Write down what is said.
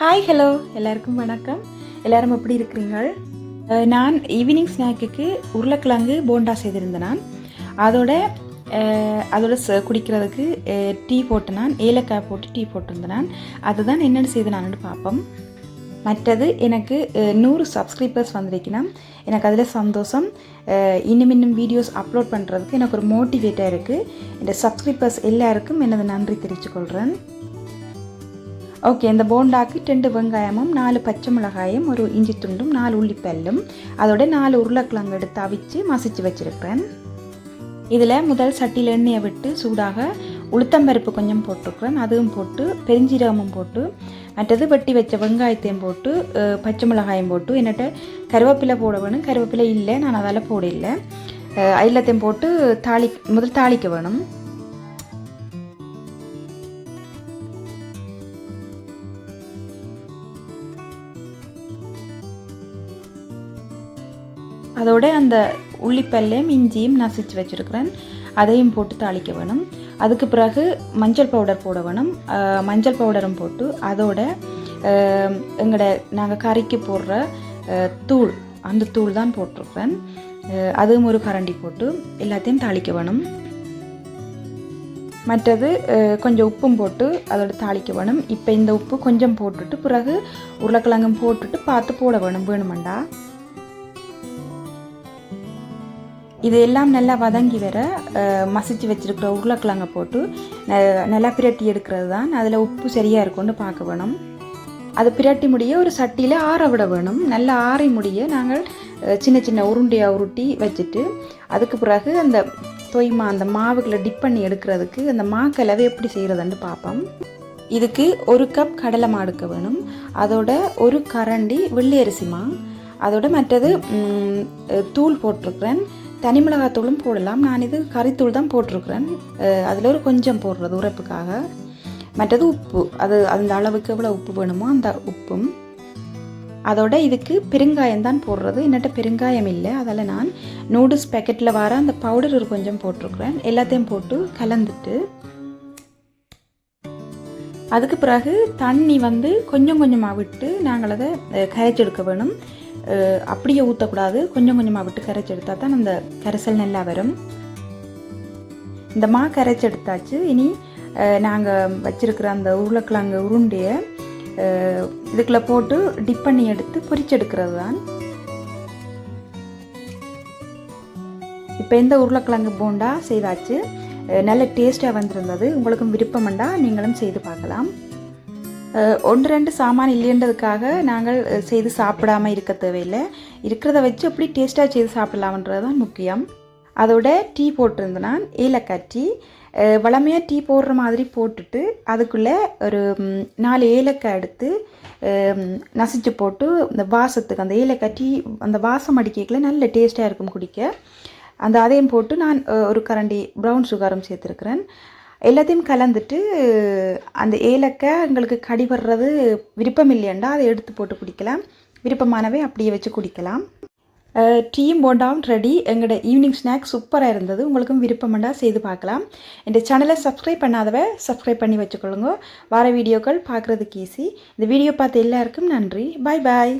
Hi hello எல்லாருக்கும் வணக்கம். எல்லாரும் எப்படி இருக்கிறீங்க? நான் ஈவினிங் ஸ்நாக்குக்கு உருளைக்கிழங்கு போண்டா செய்திருந்தேன் நான். அதோட அதோட ச- குடிக்கிறதுக்கு டீ போட்டு நான் ஏலக்காய் போட்டு டீ போட்டிருந்தேன் நான். அதுதான் என்னென்னு செய்து நான் பார்ப்போம். மற்றது எனக்கு நூறு சப்ஸ்கிரைபர்ஸ் வந்திருக்கணும் எனக்கு அதில் சந்தோஷம். இன்னும் இன்னும் வீடியோஸ் அப்லோட் பண்ணுறதுக்கு எனக்கு ஒரு மோட்டிவேட்டாக இருக்குது இந்த சப்ஸ்கிரைபர்ஸ் எல்லாருக்கும் எனது நன்றி தெரிவித்துக்கொள்கிறேன் ஓகே இந்த போண்டாக்கு ரெண்டு வெங்காயமும் நாலு பச்சை மிளகாயும் ஒரு இஞ்சி துண்டும் நாலு உள்ளிப்பல்லும். அதோட நாலு உருளைக்கிழங்கு எடுத்து அவிச்சு மசிச்சு வச்சுருக்கிறேன் இதில் முதல் சட்டியில் எண்ணெயை விட்டு சூடாக உளுத்தம்பருப்பு கொஞ்சம் போட்டிருக்கிறேன் அதுவும் போட்டு பெருஞ்சீரகமும் போட்டு மற்றது வெட்டி வச்ச வெங்காயத்தையும் போட்டு பச்சை மிளகாயும் போட்டு என்னட்ட கருவேப்பிலை போட வேணும். கருவேப்பிலை இல்லை நான் அதால் போட இல்லை எல்லாத்தையும் போட்டு தாளி முதல் தாளிக்க வேணும். அதோட அந்த உள்ளிப்பல்லையும் இஞ்சியும் நசிச்சு வச்சுருக்கிறேன். அதையும் போட்டு தாளிக்க வேணும். அதுக்கு பிறகு மஞ்சள் பவுடர் போட வேணும். மஞ்சள் பவுடரும் போட்டு அதோட எங்களோட நாங்கள் கறிக்கு போடுற தூள் அந்த தூள் தான் போட்டிருக்கிறேன். அதுவும் ஒரு கரண்டி போட்டு எல்லாத்தையும் தாளிக்க வேணும். மற்றது கொஞ்சம் உப்பும் போட்டு அதோட தாளிக்க வேணும். இப்போ இந்த உப்பு கொஞ்சம் போட்டுட்டு பிறகு உருளைக்கிழங்கும் போட்டுட்டு பார்த்து போட வேணும். வேணுமெண்டா? இது எல்லாம் நல்லா வதங்கி வர மசிச்சு வச்சுருக்கிற உருளைக்கிழங்க போட்டு ந- நல்லா பிரட்டி எடுக்கிறது தான். அதில் உப்பு சரியாக இருக்கும்னு பார்க்க வேணும். அது பிரட்டி முடிய ஒரு சட்டியில் ஆற விட வேணும். நல்லா ஆறி முடிய நாங்கள் சின்ன சின்ன உருண்டையாக உருட்டி வச்சுட்டு அதுக்கு பிறகு அந்த தொய்மா அந்த மாவுகளை டிப் பண்ணி எடுக்கிறதுக்கு அந்த மாக்கலவை எப்படி செய்கிறதுன்னு பார்ப்போம். இதுக்கு ஒரு கப் கடலை மாடுக்க வேணும். அதோட ஒரு கரண்டி வெள்ளி அரிசி மா அதோட மற்றது தூள் போட்டிருக்கிறேன். தனி மிளகாத்தூளும் போடலாம். நான் இது கறித்தூள் தான் போட்டிருக்கிறேன். அதில் ஒரு கொஞ்சம் போடுறது உரைப்புக்காக. மற்றது உப்பு. அது அந்த அளவுக்கு எவ்வளோ உப்பு வேணுமோ அந்த உப்பும். அதோட இதுக்கு பெருங்காயம் தான் போடுறது. என்னட்ட பெருங்காயம் இல்லை. அதில் நான் நூடுல்ஸ் பேக்கெட்டில் வர அந்த பவுடர் ஒரு கொஞ்சம் போட்டிருக்கிறேன். எல்லாத்தையும் போட்டு கலந்துட்டு. அதுக்கு பிறகு தண்ணி வந்து கொஞ்சம் கொஞ்சமாக விட்டு நாங்கள் அதை கரைச்செடுக்க வேணும். அப்படியே ஊற்றக்கூடாது கொஞ்சம் கொஞ்சமாக விட்டு கரைச்சி எடுத்தால் தான் அந்த கரைசல் நல்லா வரும். இந்த மா கரைச்செடுத்தாச்சு இனி நாங்கள் வச்சிருக்கிற அந்த உருளைக்கிழங்கு உருண்டையை இதுக்குள்ளே இதுக்குள்ள போட்டு டிப் பண்ணி எடுத்து பொரிச்செடுக்கிறது தான் இப்போ இந்த உருளைக்கிழங்கு போண்டா செய்தாச்சு. நல்ல டேஸ்ட்டாக வந்திருந்தது. உங்களுக்கும் விருப்பம்ண்டா நீங்களும் செய்து பார்க்கலாம். ஒன்று ரெண்டு சாமான் இல்லைன்றதுக்காக நாங்கள் செய்து சாப்பிடாம இருக்க தேவையில்லை. இருக்கிறத வச்சு எப்படி டேஸ்ட்டாக செய்து சாப்பிடலாம்ன்றது தான் முக்கியம். அதோட டீ போட்டிருந்தேன் நான் ஏலக்காய் டீ வளமையாக டீ போடுற மாதிரி போட்டுட்டு அதுக்குள்ளே ஒரு நாலு ஏலக்காய் எடுத்து நசிச்சு போட்டு இந்த வாசத்துக்கு அந்த ஏலக்காய் டீ அந்த வாசம் அடிக்கல நல்ல டேஸ்ட்டாக இருக்கும் குடிக்க. அந்த அதையும் போட்டு நான் ஒரு கரண்டி ப்ரௌன் சுகரும் சேர்த்துருக்கிறேன். எல்லாத்தையும் கலந்துட்டு அந்த ஏலக்காய் எங்களுக்கு கடிபடுறது வர்றது விருப்பம் இல்லையண்டா அதை எடுத்து போட்டு குடிக்கலாம். விருப்பமானவை அப்படியே வச்சு குடிக்கலாம். அஹ், டீயும் போண்டாவும் ரெடி எங்களோட ஈவினிங் ஸ்நாக்ஸ் சூப்பராக இருந்தது. உங்களுக்கும் விருப்பமெண்டா செய்து பார்க்கலாம். இந்த சேனலை சப்ஸ்கிரைப் பண்ணாதவ சப்ஸ்கிரைப் பண்ணி வச்சுக்கொள்ளுங்க. வார வீடியோக்கள் பார்க்குறதுக்கு ஈஸி இந்த வீடியோ பார்த்து எல்லாருக்கும் நன்றி. பாய் பாய்